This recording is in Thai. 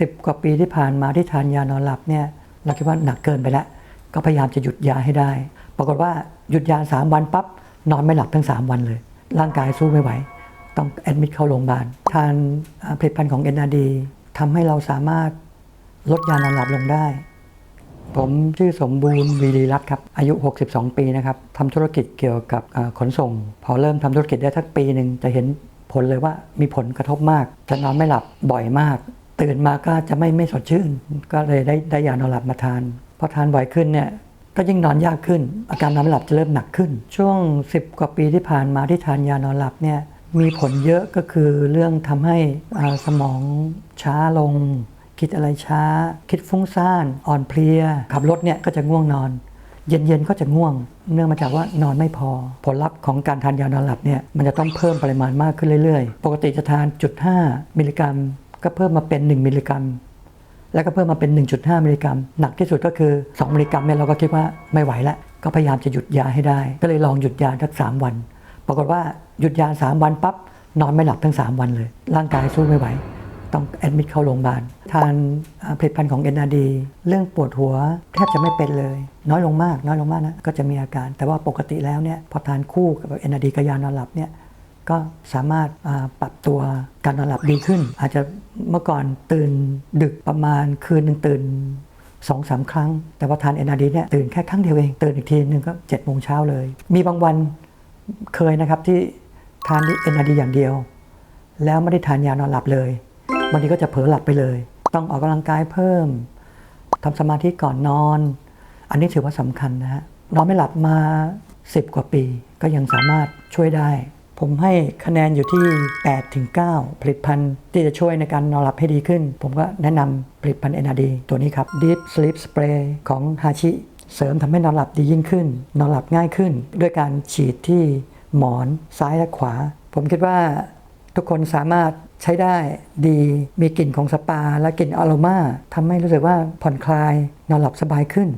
สิบกว่าปีที่ผ่านมาที่ทานยานอนหลับเนี่ยเราคิดว่าหนักเกินไปแล้ว ก็พยายามจะหยุดยาให้ได้ ปรากฏว่าหยุดยา3วันปั๊บนอนไม่หลับทั้ง 3 วันเลย ร่างกายสู้ไม่ไหว ต้องแอดมิดเข้าโรงพยาบาลทานผลิตภัณฑ์ของ NRD ทำให้เราสามารถลดยานอนหลับลงได้ ผมชื่อสมบูรณ์วีรีรัตน์ครับ อายุ 62 ปีนะครับทำธุรกิจเกี่ยวกับขนส่ง พอเริ่มทำธุรกิจได้สักปีหนึ่งจะเห็นผลเลยว่ามีผลกระทบมาก จะนอนไม่หลับบ่อยมาก ตื่นมาก็จะไม่ไม่สดชื่น ก็เลยได้ได้ยานอนหลับมาทานพอทานบ่อยขึ้นเนี่ยก็ยิ่งนอนยากขึ้น อาการนอนไม่หลับจะเริ่มหนักขึ้น ช่วง 10 กว่าปีที่ผ่านมาที่ทานยานอนหลับเนี่ยมีผลเยอะก็คือเรื่องทำให้สมองช้าลง คิดอะไรช้า คิดฟุ้งซ่าน อ่อนเพลีย ขับรถเนี่ยก็จะง่วงนอน เย็นๆก็จะง่วง เนื่องมาจากว่านอนไม่พอ ผลลัพธ์ของการทานยานอนหลับเนี่ยมันจะต้องเพิ่มปริมาณมากขึ้นเรื่อยๆ ปกติจะทานจุด5มิลลิกรัม ก็เพิ่มมาเป็น 1 มิลลิกรัม แล้วก็เพิ่มมาเป็น 1.5 มิลลิกรัม หนักที่สุดก็คือ 2 มิลลิกรัมเนี่ยเราก็คิดว่าไม่ไหวแล้ว ก็พยายามจะหยุดยาให้ได้ ก็เลยลองหยุดยาทัก3วัน ปรากฏว่าหยุดยา 3 วันปั๊บนอนไม่หลับทั้ง 3 วันเลย ร่างกายสู้ไม่ไหว ต้องแอดมิดเข้าโรงพยาบาล ทานผลิตภัณฑ์ของ NRD เรื่องปวดหัวแทบจะไม่เป็นเลย น้อยลงมาก น้อยลงมากนะ ก็จะมีอาการ แต่ว่าปกติแล้วเนี่ยพอทานคู่กับ NRD กับยานอนหลับเนี่ย ก็สามารถปรับตัวการนอนหลับดีขึ้น อาจจะเมื่อก่อนตื่นดึกประมาณคืนหนึ่งตื่นสองสามครั้ง แต่ว่าทาน NRD เนี่ยตื่นแค่ครั้งเดียวเอง ตื่นอีกทีหนึงก็7จ็ดโมงเช้าเลย มีบางวันเคยนะครับที่ทาน NRD อย่างเดียว แล้วไม่ได้ทานยานอนหลับเลยบางทีก็จะเผลอหลับไปเลย ต้องออกกำลังกายเพิ่มทำสมาธิก่อนนอน อันนี้ถือว่าสำคัญนะฮะนอนไม่หลับมา 10 กว่าปี ก็ยังสามารถช่วยได้ ผมให้คะแนนอยู่ที่ 8 ถึง 9 ผลิตภัณฑ์ที่จะช่วยในการนอนหลับให้ดีขึ้น ผมก็แนะนำผลิตภัณฑ์ NRD ตัวนี้ครับ Deep Sleep Spray ของฮาชิเสริมทำให้นอนหลับดียิ่งขึ้น นอนหลับง่ายขึ้น ด้วยการฉีดที่หมอนซ้ายและขวา ผมคิดว่าทุกคนสามารถใช้ได้ดีมีกลิ่นของสปา และกลิ่นอโรมาทำให้รู้สึกว่าผ่อนคลายนอนหลับสบายขึ้น